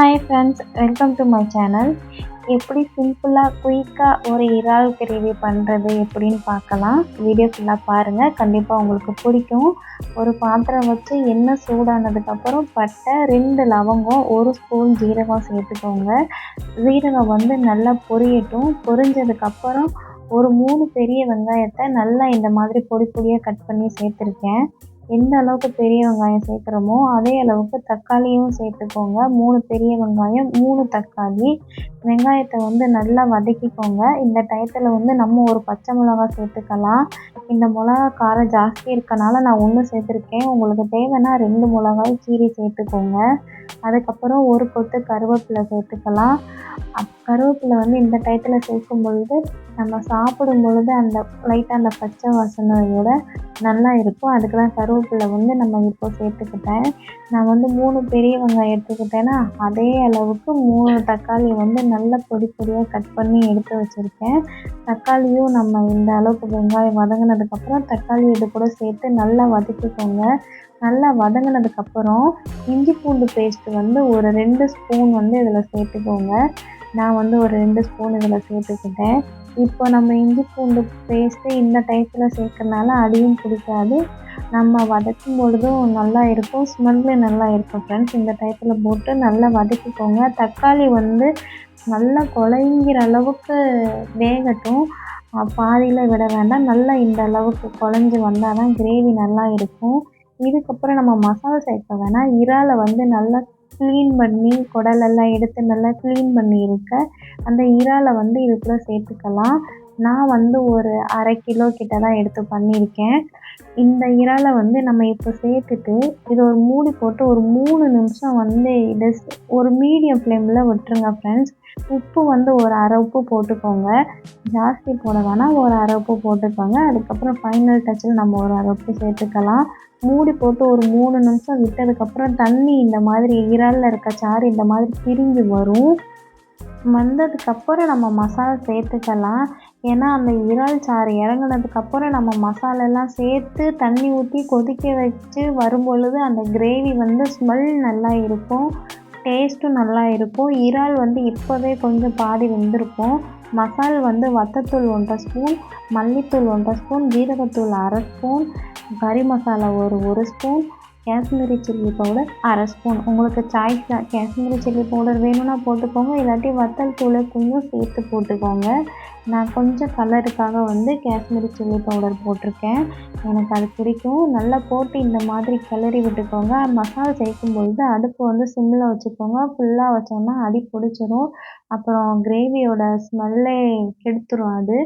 Hi friends welcome to my channel எப்படி சிம்பிளாக குயிக்காக ஒரு இறால் கிரேவி பண்ணுறது எப்படின்னு பார்க்கலாம். வீடியோ ஃபுல்லாக பாருங்கள் கண்டிப்பாக உங்களுக்கு பிடிக்கும். ஒரு பாத்திரம் வச்சு எண்ணெய் சூடானதுக்கப்புறம் பட்டை ரெண்டு லவங்கம் ஒரு ஸ்பூன் ஜீரகம் சேர்த்துக்கோங்க. ஜீரகம் வந்து நல்லா பொரியட்டும். பொரிஞ்சதுக்கப்புறம் ஒரு மூணு பெரிய வெங்காயத்தை நல்லா இந்த மாதிரி பொடி பொடியாக கட் பண்ணி சேர்த்துருக்கேன். எந்த அளவுக்கு பெரிய வெங்காயம் சேர்க்குறோமோ அதே அளவுக்கு தக்காளியும் சேர்த்துக்கோங்க. மூணு பெரிய வெங்காயம் மூணு தக்காளி. வெங்காயத்தை வந்து நல்லா வதக்கிக்கோங்க. இந்த டயத்தில் வந்து நம்ம ஒரு பச்சை மிளகா சேர்த்துக்கலாம். இந்த மிளகா காரம் ஜாஸ்தி இருக்கனால நான் ஒன்று சேர்த்துருக்கேன். உங்களுக்கு தேவைன்னா ரெண்டு மிளகாய் கீரி சேர்த்துக்கோங்க. அதுக்கப்புறம் ஒரு கொத்து கருவேப்பிலை சேர்த்துக்கலாம். அப் கருவேப்பிலை வந்து இந்த டயத்தில் சேர்க்கும் பொழுது நம்ம சாப்பிடும் பொழுது அந்த லைட்டாக அந்த பச்சை வாசனையோட நல்லா இருக்கும். அதுக்கு தான் கருவேப்பிலை வந்து நம்ம இப்போ சேர்த்துக்கிட்டேன். நான் வந்து மூணு பெரிய வெங்காயம் எடுத்துக்கிட்டேன்னா அதே அளவுக்கு மூணு தக்காளி வந்து நல்லா பொடி பொடியாக கட் பண்ணி எடுத்து வச்சுருக்கேன். தக்காளியும் நம்ம இந்த அளவுக்கு வெங்காயம் வதங்கினதுக்கப்புறம் தக்காளி இது கூட சேர்த்து நல்லா வதக்கிக்கோங்க. நல்லா வதங்கினதுக்கப்புறம் இஞ்சி பூண்டு பேஸ்ட்டு வந்து ஒரு ரெண்டு ஸ்பூன் வந்து இதில் சேர்த்துக்கோங்க. நான் வந்து ஒரு ரெண்டு ஸ்பூன் இதில் சேர்த்துக்கிட்டேன். இப்போ நம்ம இஞ்சி பூண்டு பேஸ்ட்டு இந்த டைப்பில் சேர்க்கறனால அடியும் பிடிக்காது. நம்ம வதக்கும் பொழுதும் நல்லா இருக்கும். ஸ்மெல்லு நல்லா இருக்கும் ஃப்ரெண்ட்ஸ் இந்த டைப்பில் போட்டு நல்லா வதக்கிக்கோங்க. தக்காளி வந்து நல்லா குழங்கிற அளவுக்கு வேகட்டும். பாதியில் விட வேண்டாம். நல்லா இந்த அளவுக்கு குழஞ்சி வந்தால் தான் கிரேவி நல்லா இருக்கும். இதுக்கப்புறம் நம்ம மசாலா சேர்க்க வேணாம். இறாலை வந்து நல்லா க்ளீன் பண்ணி குடலெல்லாம் எடுத்து நல்லா க்ளீன் பண்ணி இருக்க அந்த இறாலை வந்து இதுக்குள்ளே சேர்த்துக்கலாம். நான் வந்து ஒரு அரை கிலோ கிட்ட தான் எடுத்து பண்ணியிருக்கேன். இந்த இறாலை வந்து நம்ம இப்போ சேர்த்துட்டு இதை ஒரு மூடி போட்டு ஒரு மூணு நிமிஷம் வந்து இது ஒரு மீடியம் ஃப்ளேமில் விட்டுருங்க ஃப்ரெண்ட்ஸ் உப்பு வந்து ஒரு அரை உப்பு போட்டுக்கோங்க. ஜாஸ்தி போட வேணாம் ஒரு அரை உப்பு போட்டுக்கோங்க. அதுக்கப்புறம் ஃபைனல் டச்சில் நம்ம ஒரு அரை உப்பு சேர்த்துக்கலாம். மூடி போட்டு ஒரு மூணு நிமிஷம் விட்டதுக்கப்புறம் தண்ணி இந்த மாதிரி இறாலில் இருக்க சாறு இந்த மாதிரி பிரிஞ்சு வரும். வந்ததுக்கப்புறம் நம்ம மசாலா சேர்த்துக்கலாம். ஏன்னா அந்த இறால் சாறு இறங்குனதுக்கப்புறம் நம்ம மசாலெல்லாம் சேர்த்து தண்ணி ஊற்றி கொதிக்க வச்சு வரும் பொழுது அந்த கிரேவி வந்து ஸ்மெல் நல்லா இருக்கும். டேஸ்ட்டும் நல்லா இருக்கும். இறால் வந்து இப்போவே கொஞ்சம் பாதி வெந்திருக்கும். மசால் வந்து வத்தத்தூள் ஒன்றரை ஸ்பூன் மல்லித்தூள் ஒன்றரை ஸ்பூன் ஜீரகத்தூள் அரை ஸ்பூன் கறி மசாலா ஒரு ஒரு ஸ்பூன் காஷ்மீரி சில்லி பவுடர் அரை ஸ்பூன். உங்களுக்கு சாய்ஸ் தான் காஷ்மீரி சில்லி பவுடர் வேணும்னா போட்டுக்கோங்க. இல்லாட்டி வத்தல் தூளை கொஞ்சம் சேர்த்து போட்டுக்கோங்க. நான் கொஞ்சம் கலருக்காக வந்து காஷ்மீரி சில்லி பவுடர் போட்டிருக்கேன். எனக்கு அது பிடிக்கும். நல்லா போட்டு இந்த மாதிரி கிளறி விட்டுக்கோங்க. மசாலா சேர்க்கும் பொழுது அடுப்பு வந்து சிம்மில் வச்சுக்கோங்க. ஃபுல்லாக வச்சோம்னா அடி பிடிச்சிரும். அப்புறம் கிரேவியோட ஸ்மெல்லே கெடுத்துரும் அது.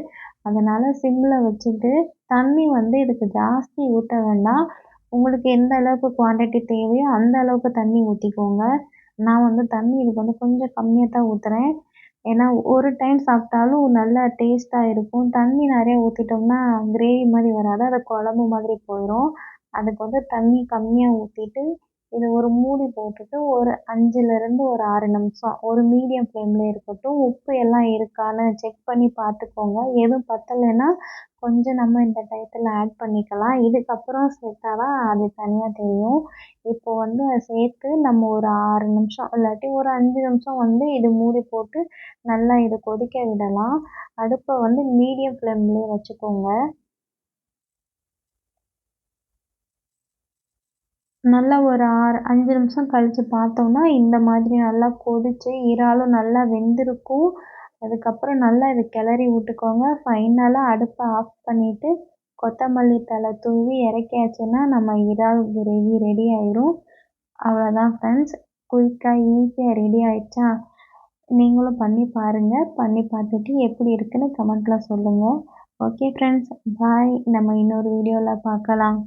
அதனால் சிம்மில் வச்சுட்டு தண்ணி வந்து இதுக்கு ஜாஸ்தி ஊற்ற வேண்டாம். உங்களுக்கு எந்த அளவுக்கு குவான்டிட்டி தேவையோ அந்த அளவுக்கு தண்ணி ஊற்றிக்கோங்க நான் வந்து தண்ணி இதுக்கு வந்து கொஞ்சம் கம்மியாக தான் ஊற்றுறேன் ஏன்னா ஒரு டைம் சாப்பிட்டாலும் நல்ல டேஸ்ட்டாக இருக்கும். தண்ணி நிறையா ஊற்றிட்டோம்னா கிரேவி மாதிரி வராது. அது குழம்பு மாதிரி போயிடும் அதுக்கு வந்து தண்ணி கம்மியாக ஊற்றிட்டு இதை ஒரு மூடி போட்டுட்டு ஒரு அஞ்சுலேருந்து ஒரு ஆறு நிமிஷம் ஒரு மீடியம் ஃப்ளேமில் இருக்கட்டும் உப்பு எல்லாம் இருக்கான்னு செக் பண்ணி பார்த்துக்கோங்க. எதுவும் பத்தலைன்னா கொஞ்சம் நம்ம இந்த டயத்தில் ஆட் பண்ணிக்கலாம். இதுக்கப்புறம் சேர்த்தா தான் அது தனியாக தெரியும். இப்போ வந்து அதை சேர்த்து நம்ம ஒரு ஆறு நிமிஷம் இல்லாட்டி ஒரு அஞ்சு நிமிஷம் வந்து இது மூடி போட்டு நல்லா இதை கொதிக்க விடலாம். அடுப்பை வந்து மீடியம் ஃப்ளேம்லேயே வச்சுக்கோங்க. நல்லா ஒரு ஆறு அஞ்சு நிமிஷம் கழித்து பார்த்தோம்னா இந்த மாதிரி நல்லா கொதித்து இறாலும் நல்லா வெந்திருக்கும். அதுக்கப்புறம் நல்லா இதை கிளறி விட்டுக்கோங்க. ஃபைனலாக அடுப்பை ஆஃப் பண்ணிவிட்டு கொத்தமல்லி தழை தூவி இறக்கியாச்சுன்னா நம்ம இறால் கிரேவி ரெடி ஆயிடும் அவ்வளோதான் ஃப்ரெண்ட்ஸ் குயிக்காக ஈஸியாக ரெடி ஆயிடுச்சா? நீங்களும் பண்ணி பாருங்கள் பண்ணி பார்த்துட்டு எப்படி இருக்குன்னு கமெண்ட்டில் சொல்லுங்கள் ஓகே ஃப்ரெண்ட்ஸ் பாய் நம்ம இன்னொரு வீடியோவில் பார்க்கலாம்.